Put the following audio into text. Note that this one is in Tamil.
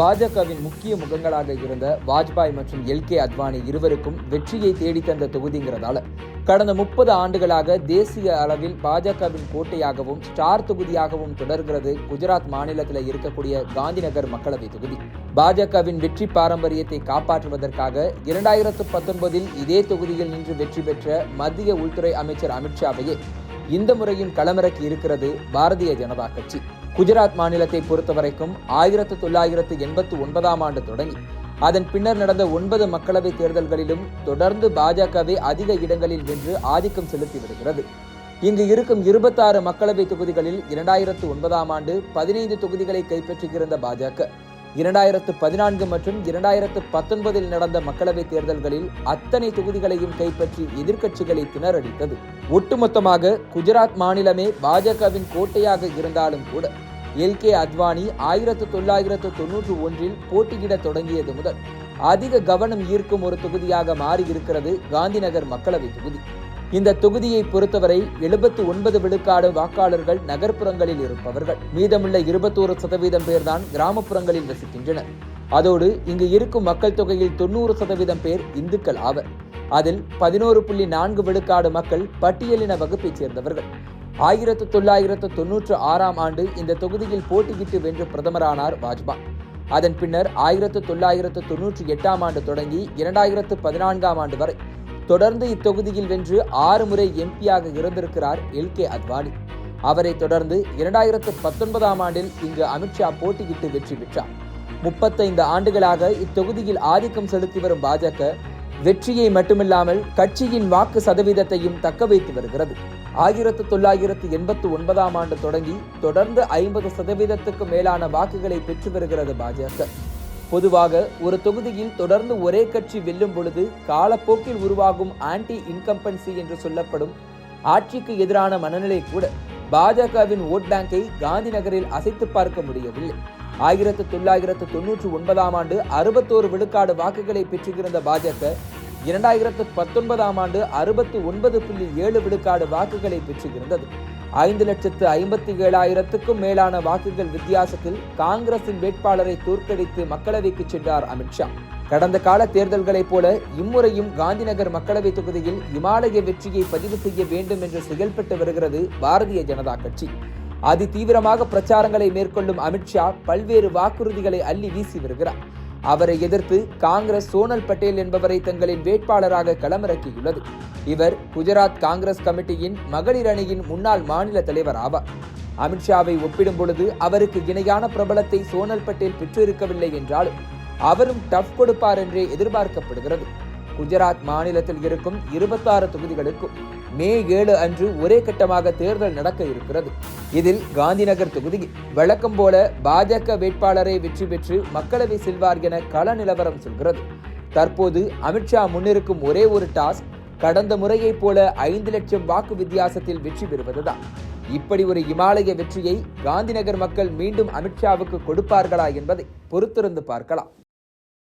பாஜகவின் முக்கிய முகங்களாக இருந்த வாஜ்பாய் மற்றும் எல் கே அத்வானி இருவருக்கும் வெற்றியை தேடித்தந்த தொகுதிங்கிறதால கடந்த முப்பது ஆண்டுகளாக தேசிய அளவில் பாஜகவின் கோட்டையாகவும் ஸ்டார் தொகுதியாகவும் தொடர்கிறது குஜராத் மாநிலத்தில் இருக்கக்கூடிய காந்திநகர் மக்களவை தொகுதி. பாஜகவின் வெற்றி பாரம்பரியத்தை காப்பாற்றுவதற்காக இரண்டாயிரத்து பத்தொன்பதில் இதே தொகுதியில் நின்று வெற்றி பெற்ற மத்திய உள்துறை அமைச்சர் அமித்ஷாவையே இந்த முறையும் களமிறக்கி இருக்கிறது பாரதிய ஜனதா கட்சி. குஜராத் மாநிலத்தை பொறுத்தவரைக்கும் ஆயிரத்து தொள்ளாயிரத்து எண்பத்து ஒன்பதாம் ஆண்டு தொடங்கி அதன் பின்னர் நடந்த ஒன்பது மக்களவைத் தேர்தல்களிலும் தொடர்ந்து பாஜகவே அதிக இடங்களில் வென்று ஆதிக்கம் செலுத்தி வருகிறது. இங்கு இருக்கும் இருபத்தாறு மக்களவை தொகுதிகளில் இரண்டாயிரத்து ஒன்பதாம் ஆண்டு பதினைந்து தொகுதிகளை கைப்பற்றியிருந்த பாஜக இரண்டாயிரத்து பதினான்கு மற்றும் இரண்டாயிரத்து பத்தொன்பதில் நடந்த மக்களவைத் தேர்தல்களில் அத்தனை தொகுதிகளையும் கைப்பற்றி எதிர்க்கட்சிகளை திணறடித்தது. ஒட்டுமொத்தமாக குஜராத் மாநிலமே பாஜகவின் கோட்டையாக இருந்தாலும் கூட எல் கே அத்வானி ஆயிரத்து தொள்ளாயிரத்து தொன்னூற்று ஒன்றில் போட்டியிட தொடங்கியது முதல். அதிக கவனம் ஈர்க்கும் ஒரு தொகுதியாக மாறியிருக்கிறது காந்திநகர் மக்களவை தொகுதி. இந்த தொகுதியை பொறுத்தவரை எழுபத்து ஒன்பது விழுக்காடு வாக்காளர்கள் நகர்ப்புறங்களில் இருப்பவர்கள். மீதமுள்ள இருபத்தோரு சதவீதம் பேர்தான் கிராமப்புறங்களில் வசிக்கின்றனர். அதோடு இங்கு இருக்கும் மக்கள் தொகையில் தொண்ணூறு சதவீதம் பேர் இந்துக்கள் ஆவர். அதில் பதினோரு புள்ளி நான்கு விழுக்காடு மக்கள் பட்டியலின வகுப்பைச் சேர்ந்தவர்கள். ஆயிரத்து தொள்ளாயிரத்து தொன்னூற்று ஆறாம் ஆண்டு இந்த தொகுதியில் போட்டியிட்டு வென்று பிரதமரானார் வாஜ்பாய். அதன் பின்னர் ஆயிரத்து தொள்ளாயிரத்து தொன்னூற்றி எட்டாம் ஆண்டு தொடங்கி இரண்டாயிரத்து பதினான்காம் ஆண்டு வரை தொடர்ந்து இத்தொகுதியில் வென்று ஆறு முறை எம்பியாக இருந்திருக்கிறார் எல். கே. அத்வானி. அவரை தொடர்ந்து இரண்டாயிரத்து பத்தொன்பதாம் ஆண்டில் இங்கு அமித்ஷா போட்டியிட்டு வெற்றி பெற்றார். முப்பத்தைந்து ஆண்டுகளாக இத்தொகுதியில் ஆதிக்கம் செலுத்தி வரும் பாஜக வெற்றியை மட்டுமில்லாமல் கட்சியின் வாக்கு சதவீதத்தையும் தக்க வைத்து வருகிறது. ஆயிரத்து தொள்ளாயிரத்து எண்பத்து ஒன்பதாம் ஆண்டு தொடங்கி தொடர்ந்து ஐம்பது சதவீதத்துக்கு மேலான வாக்குகளை பெற்று வருகிறது பாஜக. பொதுவாக ஒரு தொகுதியில் தொடர்ந்து ஒரே கட்சி வெல்லும் பொழுது காலப்போக்கில் உருவாகும் ஆன்டி இன்கம்பன்சி என்று சொல்லப்படும் ஆட்சிக்கு எதிரான மனநிலை கூட பாஜகவின் ஓட் பேங்கை காந்தி நகரில் அசைத்து பார்க்க முடியவில்லை. ஆயிரத்து தொள்ளாயிரத்து தொன்னூற்றி ஒன்பதாம் ஆண்டு அறுபத்தோரு விழுக்காடு வாக்குகளை பெற்றிருந்த பாஜக இரண்டாயிரத்து பத்தொன்பதாம் ஆண்டு அறுபத்தி ஒன்பது புள்ளி ஏழு விழுக்காடு வாக்குகளை பெற்றிருந்தது. ஐந்து லட்சத்து ஐம்பத்தி ஏழாயிரத்துக்கும் மேலான வாக்குகள் வித்தியாசத்தில் காங்கிரசின் வேட்பாளரை தோற்கடித்து மக்களவைக்கு சென்றார் அமித்ஷா கடந்த கால தேர்தல்களைப் போல இம்முறையும் காந்திநகர் மக்களவைத் தொகுதியில் இமாலய வெற்றியை பதிவு செய்ய வேண்டும் என்று செயல்பட்டு வருகிறது பாரதிய ஜனதா கட்சி. அதி தீவிரமாக பிரச்சாரங்களை மேற்கொள்ளும் அமித்ஷா பல்வேறு வாக்குறுதிகளை அள்ளி வீசி வருகிறார். அவரை எதிர்த்து காங்கிரஸ் சோனல் பட்டேல் என்பவரை தங்களின் வேட்பாளராக களமிறக்கியுள்ளது. இவர் குஜராத் காங்கிரஸ் கமிட்டியின் மகளிர் அணியின் முன்னாள் மாநில தலைவர் ஆவார். அமித்ஷாவை ஒப்பிடும் பொழுது அவருக்கு இணையான பிரபலத்தை சோனல் பட்டேல் பெற்றிருக்கவில்லை என்றாலும் அவரும் டஃப் கொடுப்பார் என்றே எதிர்பார்க்கப்படுகிறது. குஜராத் மாநிலத்தில் இருக்கும் இருபத்தாறு தொகுதிகளுக்கும் மே ஏழு அன்று ஒரே கட்டமாக தேர்தல் நடக்க இருக்கிறது. இதில் காந்திநகர் தொகுதியில் வழக்கம் போல பாஜக வேட்பாளரை வெற்றி பெற்று மக்களவை செல்வார் என கள நிலவரம் சொல்கிறது. தற்போது அமித்ஷா முன்னிருக்கும் ஒரே ஒரு டாஸ்க் கடந்த முறையைப் போல ஐந்து லட்சம் வாக்கு வித்தியாசத்தில் வெற்றி பெறுவதுதான். இப்படி ஒரு இமாலய வெற்றியை காந்திநகர் மக்கள் மீண்டும் அமித்ஷாவுக்கு கொடுப்பார்களா என்பதை பொறுத்திருந்து பார்க்கலாம்.